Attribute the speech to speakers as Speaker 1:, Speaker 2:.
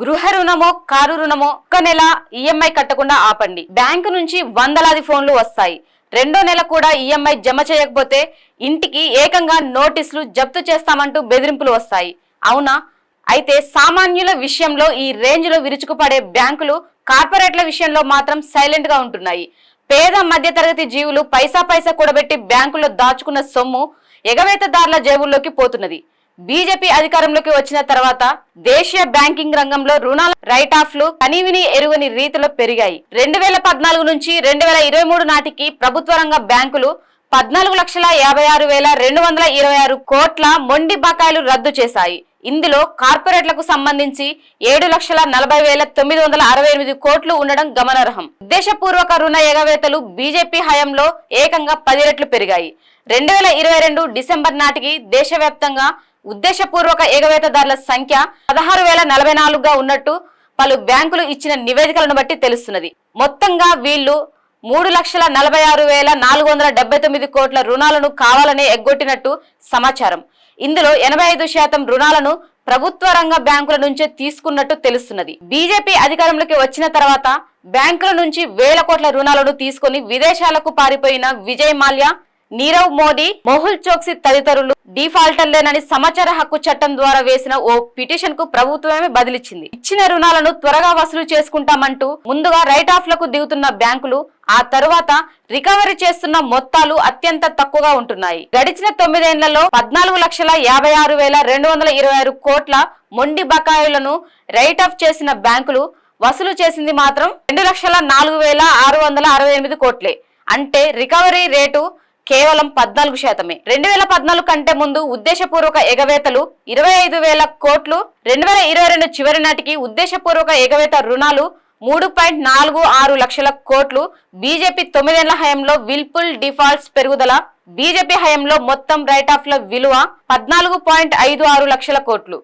Speaker 1: గృహ రుణమో కారు రుణమో ఒక్క నెల ఈఎంఐ కట్టకుండా ఆపండి. బ్యాంకు నుంచి వందలాది ఫోన్లు వస్తాయి. రెండో నెల కూడా ఈఎంఐ జమ చేయకపోతే ఇంటికి ఏకంగా నోటీసులు జప్తు చేస్తామంటూ బెదిరింపులు వస్తాయి. అవునా? అయితే సామాన్యుల విషయంలో ఈ రేంజ్లో విరుచుకుపడే బ్యాంకులు కార్పొరేట్ల విషయంలో మాత్రం సైలెంట్గా ఉంటున్నాయి. పేద మధ్యతరగతి జీవులు పైసా పైసా కూడబెట్టి బ్యాంకుల్లో దాచుకున్న సొమ్ము ఎగవేతదారుల జేబుల్లోకి పోతున్నది. బీజేపీ అధికారంలోకి వచ్చిన తర్వాత దేశీయ బ్యాంకింగ్ రంగంలో రుణాల రైట్ ఆఫ్లు కనీవిని ఎరుగని రీతిలో పెరిగాయి. రెండు వేల పద్నాలుగు నుంచి రెండు వేల ఇరవై మూడు నాటికి ప్రభుత్వ రంగ బ్యాంకులు పద్నాలుగు లక్షల యాభై ఆరు వేల రెండు వందల ఇరవై ఆరు కోట్ల మొండి బకాయిలు రద్దు చేశాయి. ఇందులో కార్పొరేట్లకు సంబంధించి ఏడు లక్షల నలభై వేల తొమ్మిది వందల అరవై ఎనిమిది కోట్లు ఉండడం గమనార్హం. ఉద్దేశపూర్వక రుణ ఎగవేతలు బీజేపీ హయాంలో ఏకంగా పది రెట్లు పెరిగాయి. రెండు వేల ఇరవై రెండు డిసెంబర్ నాటికి దేశవ్యాప్తంగా ఉద్దేశపూర్వక ఎగవేతదారుల సంఖ్య పదహారు వేల నలభై నాలుగుగా ఉన్నట్టు పలు బ్యాంకులు ఇచ్చిన నివేదికలను బట్టి తెలుస్తున్నది. మొత్తంగా వీళ్ళు మూడు లక్షల నలభై ఆరు వేల నాలుగు వందల డెబ్బై తొమ్మిది కోట్ల రుణాలను కావాలని ఎగ్గొట్టినట్టు సమాచారం. ఇందులో ఎనభై ఐదు శాతం రుణాలను ప్రభుత్వ రంగ బ్యాంకుల నుంచే తీసుకున్నట్టు తెలుస్తున్నది. బీజేపీ అధికారంలోకి వచ్చిన తర్వాత బ్యాంకుల నుంచి వేల కోట్ల రుణాలను తీసుకొని విదేశాలకు పారిపోయిన విజయ్ మాల్యా నీరవ్ మోడీ మొహుల్ చోక్సీ తదితరులు డిఫాల్టర్లేనని సమాచార హక్కు చట్టం ద్వారా వేసిన ఓ పిటిషన్కు ప్రభుత్వమే బదిలిచ్చింది. ఇచ్చిన రుణాలను త్వరగా వసూలు చేసుకుంటామంటూ ముందుగా రైట్ ఆఫ్లకు దిగుతున్న బ్యాంకులు ఆ తరువాత రికవరీ చేస్తున్న మొత్తాలు అత్యంత తక్కువగా ఉంటున్నాయి. గడిచిన తొమ్మిదేళ్ళలో పద్నాలుగు లక్షల యాభై ఆరు వేల రెండు వందల ఇరవై ఆరు కోట్ల మొండి బకాయిలను రైట్ ఆఫ్ చేసిన బ్యాంకులు వసూలు చేసింది మాత్రం రెండు లక్షల నాలుగు వేల ఆరు వందల అరవై ఎనిమిది కోట్లే. అంటే రికవరీ రేటు కేవలం పద్నాలుగు శాతమే. రెండు వేల పద్నాలుగు కంటే ముందు ఉద్దేశపూర్వక ఎగవేతలు ఇరవై ఐదు వేల కోట్లు రెండు వేల ఇరవై రెండు చివరి నాటికి ఉద్దేశపూర్వక ఎగవేత రుణాలు మూడు పాయింట్ నాలుగు ఆరు లక్షల కోట్లు. బీజేపీ తొమ్మిదేళ్ళ హయాంలో విల్పుల్ డిఫాల్ట్స్ పెరుగుదల. బీజేపీ హయాంలో మొత్తం రైట్ ఆఫ్ల విలువ పద్నాలుగు పాయింట్ ఐదు ఆరు లక్షల కోట్లు.